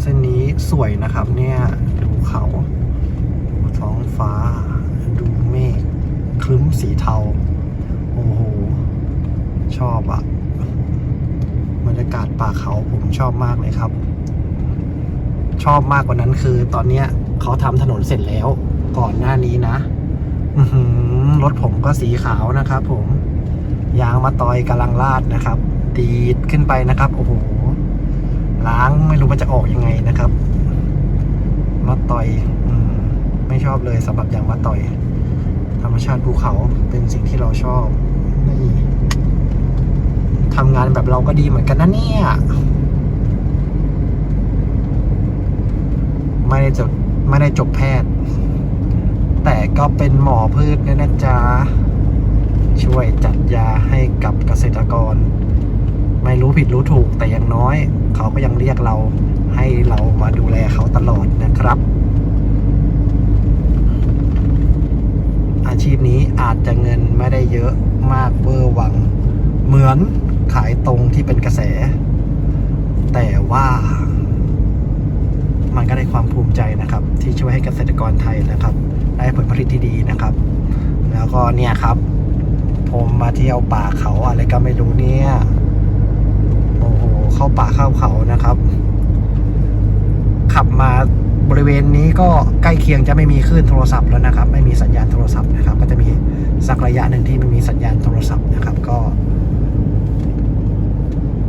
เส้นนี้สวยนะครับ เนี่ย ดูเขา ท้องฟ้า ดูเมฆคลึ้มสีเทา โอ้โห ชอบอะบรรยากาศป่าเขาผมชอบมากเลยครับ ชอบมากกว่านั้นคือ ตอนเนี้ยเขาทำถนนเสร็จแล้ว ก่อนหน้านี้นะอืรถผมก็สีขาวนะครับผม ยางมาตอยกำลังลาดนะครับตีดขึ้นไปนะครับ โอ้โห ล้างไม่รู้มันจะออกยังไงนะครับมาต่อยอมไม่ชอบเลยสำหรับยางมาต่อย ธรรมชาติภูเขาเป็นสิ่งที่เราชอบนี่ทำงานแบบเราก็ดีเหมือนกันนะเนี่ย ไม่ได้จบไม่ได้จบแพทย์ แต่ก็เป็นหมอพืชเนี่ยนะจ๊ะ ช่วยจัดยาให้กับเกษตรกร ไม่รู้ผิดรู้ถูกแต่อย่างน้อย เขาก็ยังเรียกเราให้เรามาดูแลเขาตลอดนะครับ อาชีพนี้อาจจะเงินไม่ได้เยอะมากเวอร์วัง เหมือนขายตรงที่เป็นกระแส แต่ว่ามันก็ได้ความภูมิใจนะครับ ที่ช่วยให้เกษตรกรไทยนะครับ ได้ผลผลิตที่ดีนะครับ แล้วก็เนี่ยครับ ผมมาเที่ยวป่าเขาอะไรก็ไม่รู้เนี่ย เข้าป่าเข้าเขานะครับ ขับมาบริเวณนี้ก็ใกล้เคียงจะไม่มีคลื่นโทรศัพท์แล้วนะครับ ไม่มีสัญญาณโทรศัพท์นะครับ ก็จะมีสักระยะหนึ่งที่ไม่มีสัญญาณโทรศัพท์นะครับ ก็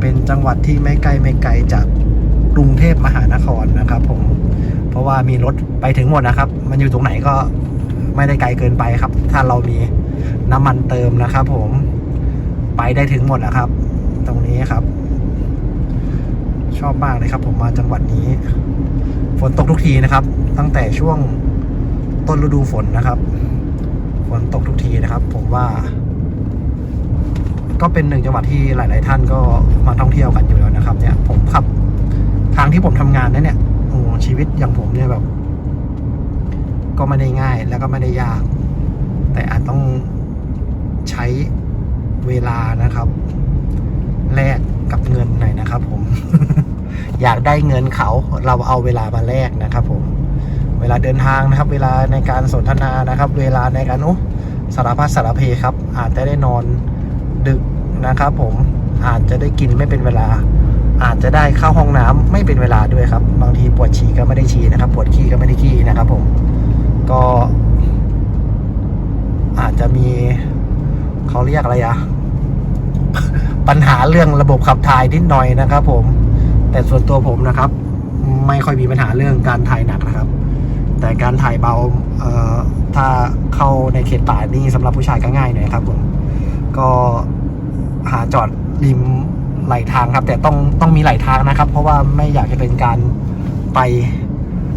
เป็นจังหวัดที่ไม่ใกล้ไม่ไกลจากกรุงเทพมหานครนะครับ ผมเพราะว่ามีรถไปถึงหมดนะครับ มันอยู่ตรงไหนก็ไม่ได้ไกลเกินไปครับ ถ้าเรามีน้ำมันเติมนะครับ ผมไปได้ถึงหมดนะครับ ตรงนี้ครับ อบมากเลยครับ ผมมาจังหวัดนี้ ฝนตกทุกทีนะครับ ตั้งแต่ช่วงต้นฤดูฝนนะครับ ฝนตกทุกทีนะครับ ผมว่า ก็เป็นหนึ่งจังหวัดที่หลาย ๆ ท่านก็มาท่องเที่ยวกันอยู่แล้วนะครับ เนี่ย ผมขับ ทางที่ผมทำงานนั้นเนี่ยโอ้ชีวิตอย่างผมเนี่ยแบบ ก็ไม่ได้ง่ายแล้วก็ไม่ได้ยาก แต่อาจต้องใช้เวลานะครับ แลกกับเงินหน่อยนะครับผม อยากได้เงินเขาเราเอาเวลามาแลกนะครับผมเวลาเดินทางนะครับ เวลาในการสนทนานะครับ เวลาในการโอ้สารพัดสารเพครับ อาจจะได้นอนดึกนะครับ ผมอาจจะได้กินไม่เป็นเวลา อาจจะได้เข้าห้องน้ำไม่เป็นเวลาด้วยครับ บางทีปวดฉี่ก็ไม่ได้ฉี่นะครับ ปวดขี้ก็ไม่ได้ขี้นะครับ ผมก็อาจจะมีเขาเรียกอะไรอะปัญหาเรื่องระบบขับถ่ายนิดหน่อยนะครับ ผม แต่ส่วนตัวผมนะครับ ไม่ค่อยมีปัญหาเรื่องการถ่ายหนักนะครับ แต่การถ่ายเบาเอ่อถ้าเข้าในเขตป่านี่สำหรับผู้ชายก็ง่ายหน่อยครับผมก็หาจอดริมไหลทางครับ แต่ต้องต้องมีไหลทางนะครับ เพราะว่าไม่อยากจะเป็นการไป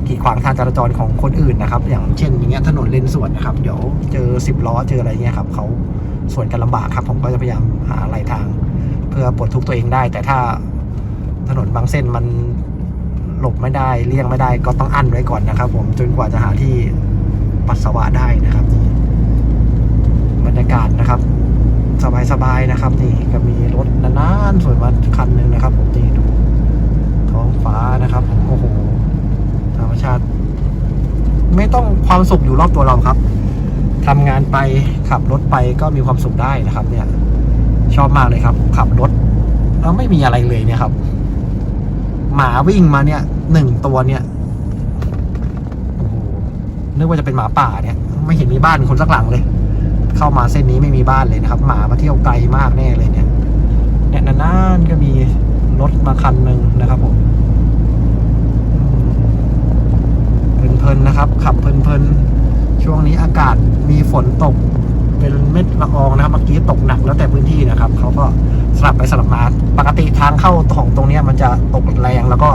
กีดขวางทางจราจรของคนอื่นนะครับ อย่างเช่นอย่างเงี้ยถนนเลนสวนนะครับ เดี๋ยวเจอสิบล้อเจออะไรเงี้ยครับเขาสวนกันลำบากครับ ผมก็จะพยายามหาไหลทาง เพื่อปลดทุกตัวเองได้ แต่ถ้า ถนนบางเส้นมันหลบไม่ได้เลี่ยงไม่ได้ก็ต้องอั้นไว้ก่อนนะครับ ผมจนกว่าจะหาที่ปัสสาวะได้นะครับนี่บรรยากาศนะครับ สบายๆนะครับ นี่ก็มีรถนานๆสวยมาคันหนึ่งนะครับ ผมนี่ดูท้องฟ้านะครับผมโอ้โหธรรมชาติ ไม่ต้องความสุขอยู่รอบตัวเราครับทำงานไปขับรถไปก็มีความสุขได้นะครับ เนี่ย ชอบมากเลยครับ ขับรถแล้วไม่มีอะไรเลยเนี่ยครับ หมาวิ่งมาเนี่ยหนึ่งตัวเนี่ยโอ้โหนึกว่าจะเป็นหมาป่าเนี่ย ไม่เห็นมีบ้านคนสักหลังเลย เข้ามาเส้นนี้ไม่มีบ้านเลยนะครับ หมามาเที่ยวไกลมากแน่เลยเนี่ยเนี่ยนานๆก็มีรถมาคันหนึ่งนะครับผมอืมเพลินๆนะครับ ขับเพลินๆช่วงนี้อากาศมีฝนตก เป็นเม็ดละอองนะครับ เมื่อกี้ตกหนักแล้วแต่พื้นที่นะครับเขาก็สลับไปสลับมา ปกติทางเข้าของตรงนี้มันจะตกแรงแล้วก็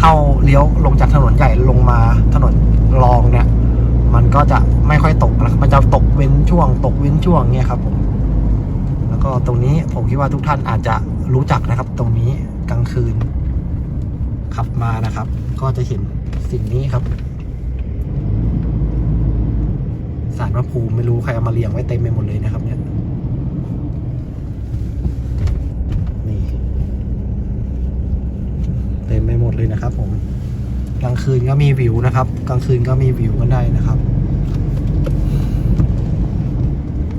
เข้าเลี้ยวลงจากถนนใหญ่ลงมาถนนรองเนี่ย มันก็จะไม่ค่อยตกนะครับมันจะตกเว้นช่วง ตกเว้นช่วงเนี่ยครับผมแล้วก็ตรงนี้ผมคิดว่าทุกท่านอาจจะรู้จักนะครับ ตรงนี้กลางคืนขับมานะครับ ก็จะเห็นสิ่งนี้ครับ สารพระภูมิไม่รู้ใครเอามาเรียงไว้เต็มไปหมดเลยนะครับเนี่ยนี่เต็มไปหมดเลยนะครับ ผมกลางคืนก็มีวิวนะครับ กลางคืนก็มีวิวกันได้นะครับ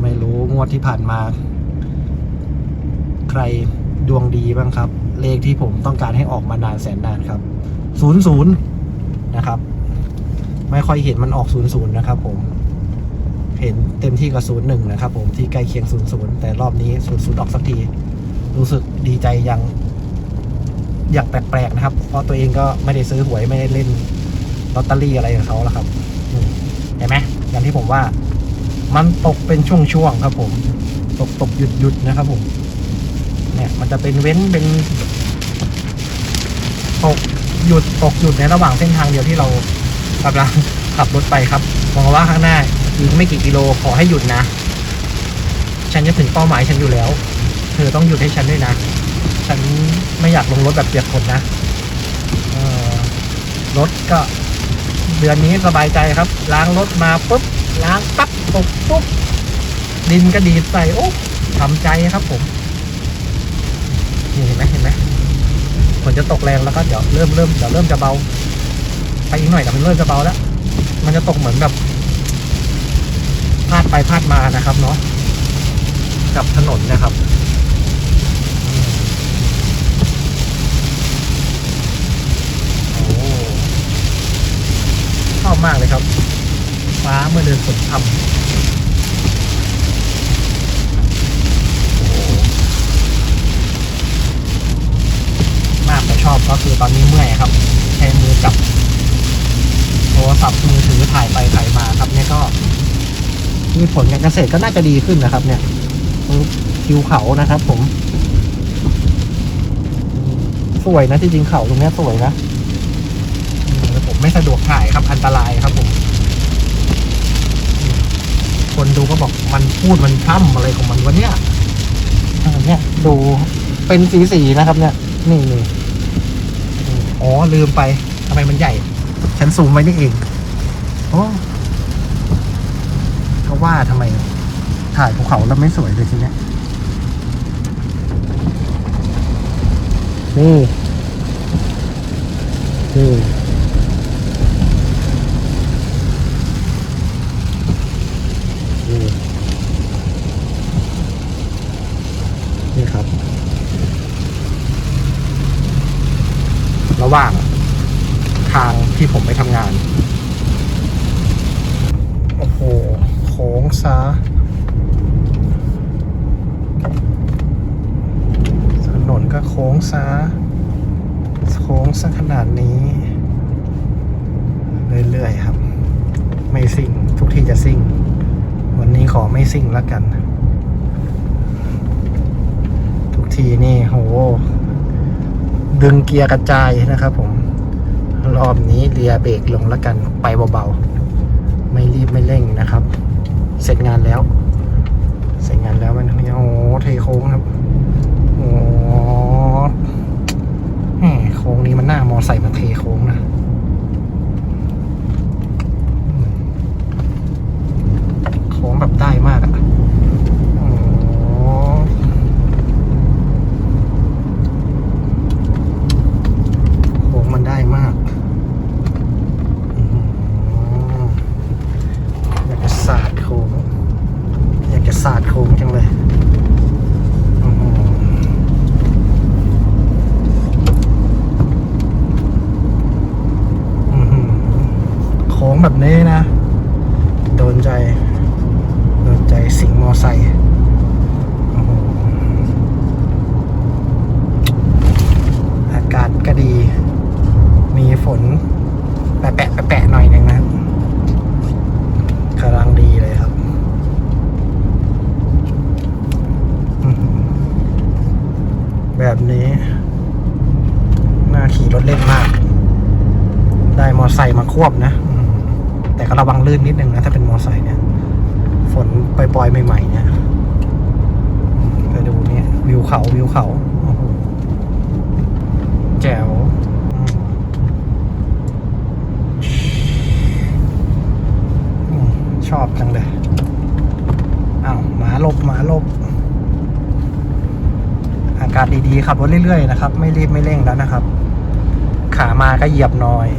ไม่รู้งวดที่ผ่านมา ใครดวงดีบ้างครับ เลขที่ผมต้องการให้ออกมานานแสนนานครับศูนย์ศูนย์นะครับ ไม่ค่อยเห็นมันออกศูนย์ศูนย์นะครับ ผม เห็นเต็มที่กับศูนย์หนึ่งนะครับผมที่ใกล้เคียงศูนย์ศูนย์แต่รอบนี้ศูนย์ศูนย์ออกสักที รู้สึกดีใจอย่างอย่างแปลกๆนะครับ เพราะตัวเองก็ไม่ได้ซื้อหวยไม่ได้เล่นลอตเตอรี่อะไรกับเขาแล้วครับเห็นไหมอย่างที่ผมว่า มันตกเป็นช่วงๆครับ ผม ตกตกหยุดหยุดนะครับ ผม เนี่ย มันจะเป็นเว้นเป็นตกหยุดตกหยุดในระหว่างเส้นทางเดียวที่เรากำลังขับรถไปครับมองว่าข้างหน้า อีกไม่กี่กิโลขอให้หยุดนะ ฉันจะถึงเป้าหมายฉันอยู่แล้ว เธอต้องหยุดให้ฉันด้วยนะ ฉันไม่อยากลงรถแบบเปียกฝนนะรถก็เดือนนี้สบายใจครับ ล้างรถมาปุ๊บล้างปั๊บตกปุ๊บดินก็ดีใส่โอ้ทำใจครับผมนี่เห็นไหมเห็นไหมฝนจะตกแรงแล้วก็เดี๋ยวเริ่มเริ่มเดี๋ยวเริ่มจะเบา ไปอีกหน่อยแต่มันเริ่มจะเบาแล้ว มันจะตกเหมือนแบบ พาดไปพาดมานะครับเนาะกับถนนนะครับโอ้ชอบมากเลยครับ ฟ้าเมื่อเดินฝนทำโอ้โหมากแต่ชอบก็คือตอนนี้เมื่อยครับ ใช้มือจับโทรศัพท์มือถือถ่ายไปถ่ายมาครับเนี่ยก็ มีผลการเกษตรก็น่าจะดีขึ้นนะครับ เนี่ยปึ๊บทิวเขานะครับผม สวยนะที่จริงเขาตรงเนี้ยสวยนะแต่ผมไม่สะดวกถ่ายครับอันตรายครับผม คนดูก็บอกมันพูดมันพร่ำอะไรของมันวะเนี่ยเนี่ยดูเป็นสีสีๆนะครับ เนี่ย นี่นี่อ๋อลืมไปทำไมมันใหญ่ ฉันซูมไว้นี่เองโอ้ ก็ว่าทำไมถ่ายภูเขาแล้วไม่สวยเลยทีเนี้ยนี่นี่นี่นี่ครับ ระหว่างทางที่ผมไปทำงาน โอ้โห โค้งซะถนนก็โค้งซะโค้งซะขนาดนี้ เรื่อยๆครับ ไม่ซิ่ง ทุกทีจะซิ่ง วันนี้ขอไม่ซิ่งแล้วกัน ทุกทีนี่โห ดึงเกียร์กระจายนะครับผม รอบนี้เลียเบรกลงแล้วกันไปเบาๆ ไม่รีบไม่เร่งนะครับ เสร็จงานแล้ว เสร็จงานแล้วมันนี่โอ้เทโค้งครับโอ้แหมโค้งนี้มันหน้ามอไซค์มันเทโค้งนะโค้งแบบได้มากอะโอ้ โค้งมันได้มากอื้อหืออยากจะสาดโค้ง อยากจะสาดโค้งจังเลยอื้อหืออื้อหือโค้งแบบนี้นะ โดนใจ โดนใจสิงห์มอไซค์โอ้โห อากาศก็ดี มีฝน แปะแปะแปะแปะหน่อยหนึงนะครับกำลังดีเลยครับอื้อหือแบบนี้ น่าขี่รถ เล่นมาก ได้มอไซค์มาควบนะ แต่ก็ระวังลื่นนิดนึงนะ ถ้าเป็นมอไซค์เนี่ย ฝนปล่อยๆใหม่ๆเนี่ยไปดูเนี่ยวิวเขาวิวเขาโอ้โหแจ๋วชอบจังเลยอ้าวหมาลบหมาลบ อากาศดีๆขับรถเรื่อยๆนะครับ ไม่รีบไม่เร่งแล้วนะครับ ขามาก็เหยียบหน่อย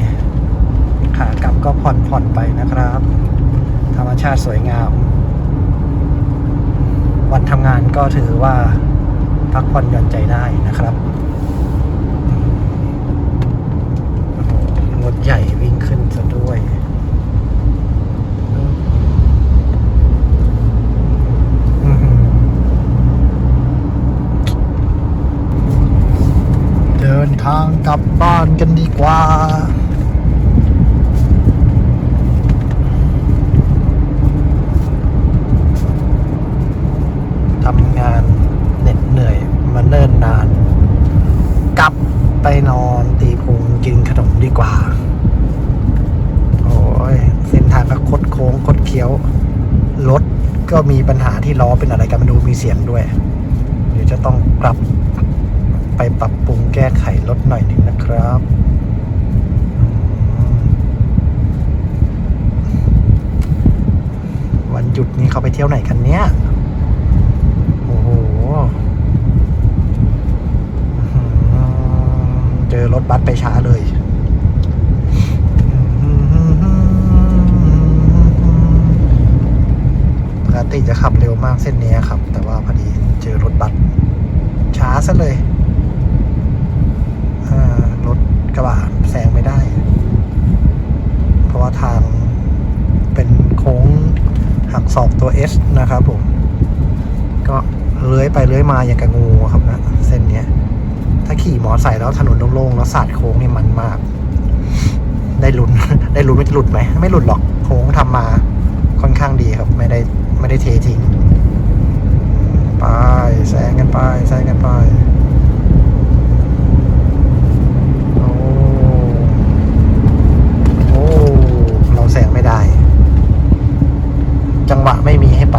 ขากลับก็ผ่อนผ่อนไปนะครับ ธรรมชาติสวยงาม วันทำงานก็ถือว่าพักผ่อนหย่อนใจได้นะครับโอ้โหรถใหญ่วิ่งขึ้นซะด้วย อื้อหือเดินทางกลับบ้านกันดีกว่า ทำงานเหน็ดเหนื่อยมาเนิ่นนาน กลับไปนอนตีพุงกินขนมดีกว่า โอ้ยเส้นทางก็คดโค้งคดเคี้ยว รถ ก็มีปัญหาที่ล้อเป็นอะไรกันมาดูมีเสียงด้วย เดี๋ยวจะต้องกลับไปปรับปรุงแก้ไขรถหน่อยหนึ่งนะครับวันหยุดนี้เขาไปเที่ยวไหนกันเนี้ยโอ้โห เจอรถบัสไปช้าเลยปก ติจะขับเร็วมากเส้นนี้ครับ แต่ว่าพอดีเจอรถบัสช้าซะเลยรถกระบะแซงไม่ได้ เพราะว่าทางเป็นโค้งหักศอกตัว S นะครับผม ก็เลื้อยไปเลื้อยมาอย่างกับงูครับนะ เส้นเนี้ยถ้าขี่มอไซค์แล้วถนนโล่งๆ แล้วสาดโค้งนี่มันมาก ได้ลุ้น ได้ลุ้นว่จะหลุดไหม ไม่หลุดหรอก โค้งทำมาค่อนข้างดีครับ ไม่ได้ ไม่ได้เททิ้งไปแซงกันไปแซงกันไปโอ้โอ้เราแซงไม่ได้ จังหวะไม่มีให้ไป